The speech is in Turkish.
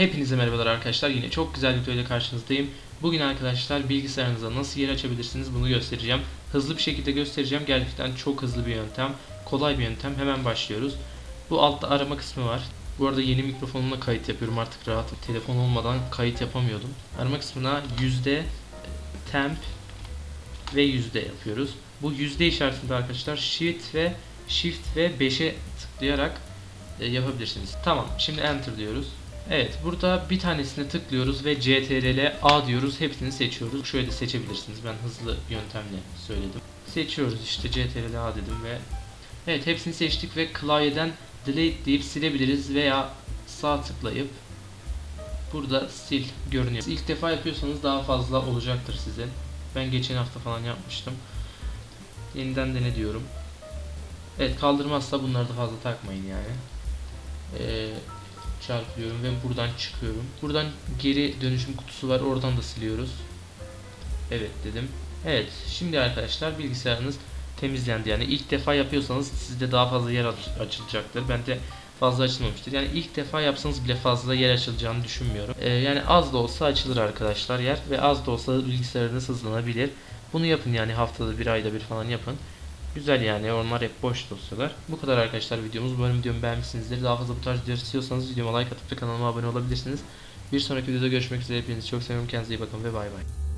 Hepinize merhabalar arkadaşlar. Yine çok güzel bir videoyla karşınızdayım. Bugün arkadaşlar bilgisayarınıza nasıl yer açabilirsiniz bunu göstereceğim. Hızlı bir şekilde göstereceğim. Gerçekten çok hızlı bir yöntem. Kolay bir yöntem. Hemen başlıyoruz. Bu altta arama kısmı var. Bu arada yeni mikrofonumla kayıt yapıyorum artık rahatım. Telefon olmadan kayıt yapamıyordum. Arama kısmına yüzde temp ve yüzde yapıyoruz. Bu yüzde işaretinde arkadaşlar shift ve shift ve 5'e tıklayarak e, yapabilirsiniz. Tamam. Şimdi enter diyoruz. Evet burada bir tanesine tıklıyoruz ve CTRL A diyoruz. Hepsini seçiyoruz. Şöyle seçebilirsiniz. Ben hızlı yöntemle söyledim. Seçiyoruz işte CTRL A dedim ve Evet hepsini seçtik ve klavyeden delete deyip silebiliriz veya sağ tıklayıp burada sil görünüyor. İlk defa yapıyorsanız daha fazla olacaktır size. Ben geçen hafta falan yapmıştım. Yeniden dene diyorum. Evet kaldırmazsa bunları da fazla takmayın yani. Ee, çarpıyorum ve buradan çıkıyorum. Buradan geri dönüşüm kutusu var. Oradan da siliyoruz. Evet dedim. Evet şimdi arkadaşlar bilgisayarınız temizlendi. Yani ilk defa yapıyorsanız sizde daha fazla yer aç- açılacaktır. Bende fazla açılmamıştır. Yani ilk defa yapsanız bile fazla yer açılacağını düşünmüyorum. Ee, yani az da olsa açılır arkadaşlar yer ve az da olsa bilgisayarınız hızlanabilir. Bunu yapın yani haftada bir ayda bir falan yapın. Güzel yani onlar hep boş dosyalar. Bu kadar arkadaşlar videomuz. Umarım videomu beğenmişsinizdir. Daha fazla bu tarz videolar istiyorsanız videoma like atıp da kanalıma abone olabilirsiniz. Bir sonraki videoda görüşmek üzere. Hepinizi çok seviyorum. Kendinize iyi bakın ve bay bay.